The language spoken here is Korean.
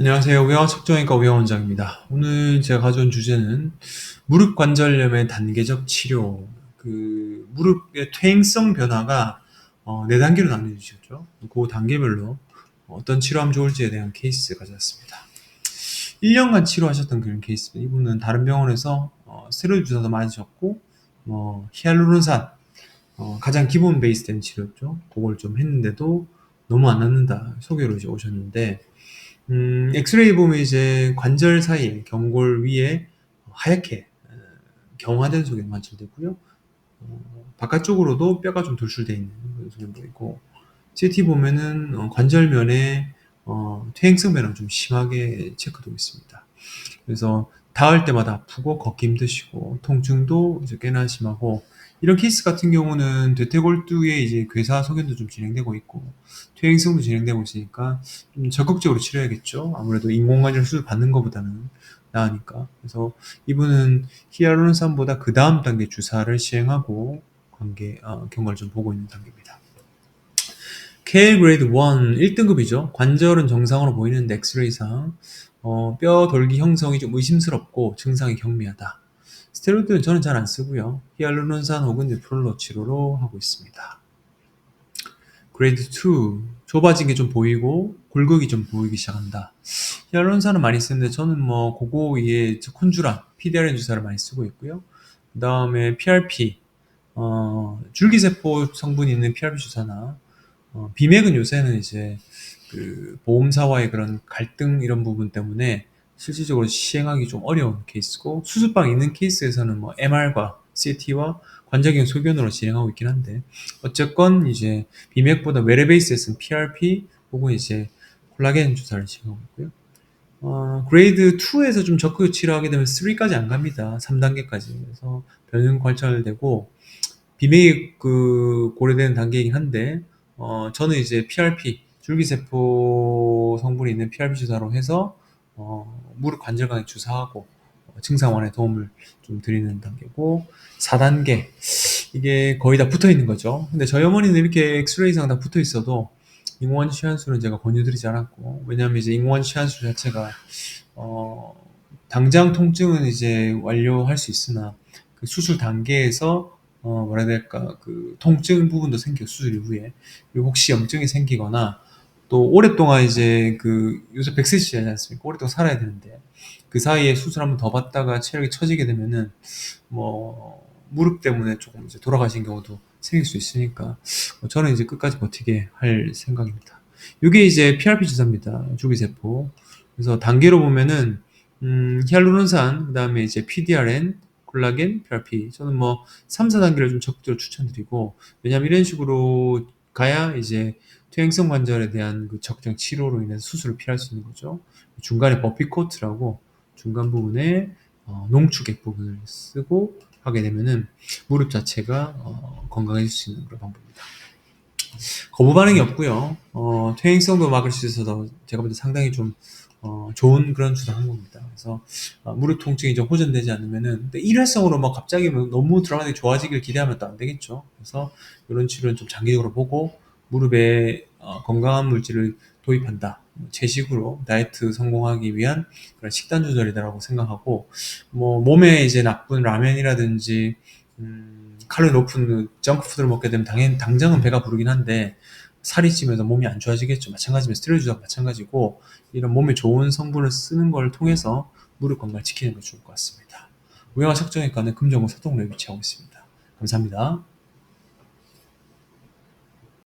안녕하세요. 우영한 측정외과 우영 원장입니다. 오늘 제가 가져온 주제는 무릎 관절염의 단계적 치료. 그 무릎의 퇴행성 변화가 어, 네 단계로 나뉘어지죠. 그 단계별로 어떤 치료하면 좋을지에 대한 케이스 가져왔습니다. 1년간 치료하셨던 그런 케이스. 이분은 다른 병원에서 어, 스테로이드 주사도 맞으셨고, 뭐 히알루론산 어, 가장 기본 베이스된 치료였죠. 그걸 좀 했는데도 너무 안 낫는다 소개로 이제 오셨는데 음, 엑스레이 보면 이제 관절 사이에 경골 위에 하얗게 어, 경화된 소견 관찰되고요. 어, 바깥쪽으로도 뼈가 좀 돌출되어 있는 소견 보이고 CT 보면은 어, 관절면에 어, 퇴행성 변화가 좀 심하게 체크되고 있습니다. 그래서 닿을 때마다 아프고 걷기 힘드시고 통증도 꽤나 심하고 이런 케이스 같은 경우는 대퇴골두의 이제 괴사 소견도 좀 진행되고 있고 퇴행성도 진행되고 있으니까 좀 적극적으로 치료해야겠죠. 아무래도 인공관절 수술 받는 것보다는 나으니까. 그래서 이분은 히알루론산보다 그 다음 단계 주사를 시행하고 관계 어, 경과를 좀 보고 있는 단계입니다. KL 그레이드 1 1등급이죠. 관절은 정상으로 보이는데 엑스레이상 어, 뼈 돌기 형성이 좀 의심스럽고 증상이 경미하다. 스테로이드는 저는 잘 안 쓰고요. 히알루론산 혹은 프롤로 치료로 하고 있습니다. 그레이드 2 좁아진 게 좀 보이고 골격이 좀 보이기 시작한다. 히알루론산은 많이 쓰는데 저는 뭐 그거 위에 콘주라, PDRN 주사를 많이 쓰고 있고요. 그 다음에 PRP, 어, 줄기세포 성분이 있는 PRP 주사나 어, 비맥은 요새는 이제 그 보험사와의 그런 갈등 이런 부분 때문에 실질적으로 시행하기 좀 어려운 케이스고 수술방 있는 케이스에서는 뭐 MR과 CT와 관절경 소견으로 진행하고 있긴 한데 어쨌건 이제 비맥보다 외래베이스에서는 PRP 혹은 이제 콜라겐 주사를 진행하고 있고요. 어, 그레이드 2에서 좀 적극 치료하게 되면 3까지 안 갑니다. 3단계까지. 그래서 변형 관찰되고 비맥이 그 고려되는 단계이긴 한데 어, 저는 이제 PRP 줄기세포 성분이 있는 PRP 주사로 해서 어, 무릎 관절 강에 주사하고 어, 증상 완화에 도움을 좀 드리는 단계고 4단계 이게 거의 다 붙어 있는 거죠. 근데 저희 어머니는 이렇게 엑스레이상 다 붙어 있어도 인공관 시한수는 제가 권유드리지 않았고 왜냐하면 이제 인공관 시한수 자체가 어, 당장 통증은 이제 완료할 수 있으나 그 수술 단계에서 어, 뭐라 해야 될까 그 통증 부분도 생겨 수술 이후에 그리고 혹시 염증이 생기거나 또 오랫동안 이제 그 요새 100세 시하지 않습니까? 오랫동안 살아야 되는데 그 사이에 수술 한번 더 받다가 체력이 처지게 되면은 뭐 무릎 때문에 조금 이제 돌아가신 경우도 생길 수 있으니까 뭐 저는 이제 끝까지 버티게 할 생각입니다. 이게 이제 PRP 주사입니다. 주기세포. 그래서 단계로 보면은 음, 히알루론산, 그 다음에 이제 PDRN, 콜라겐, PRP. 저는 뭐 3, 4단계를 좀 적극적으로 추천드리고 왜냐면 이런 식으로 가야 이제 퇴행성 관절에 대한 그 적정 치료로 인해서 수술을 피할 수 있는 거죠. 중간에 버피 코트라고 중간 부분에 어, 농축액 부분을 쓰고 하게 되면은 무릎 자체가 어, 건강해질 수 있는 그런 방법입니다. 거부 반응이 없고요. 어, 퇴행성도 막을 수 있어서 제가 볼 때 상당히 좀 어, 좋은 그런 주사 항목입니다. 그래서 어, 무릎 통증이 좀 호전되지 않으면은 일회성으로 뭐 갑자기 뭐 너무 드라마틱 좋아지길 기대하면 또 안 되겠죠. 그래서 이런 치료는 좀 장기적으로 보고 무릎에 어, 건강한 물질을 도입한다. 제식으로 다이어트 성공하기 위한 그런 식단 조절이다라고 생각하고 뭐 몸에 이제 나쁜 라면이라든지 음, 칼로리 높은 그 정크푸드를 먹게 되면 당연 당장은 배가 부르긴 한데 살이 찌면서 몸이 안 좋아지겠죠. 마찬가지면 주사 마찬가지고 이런 몸에 좋은 성분을 쓰는 걸 통해서 무릎 건강을 지키는 게 좋을 것 같습니다. 우영아 석정외과는 금정구 서동로에 위치하고 있습니다. 감사합니다.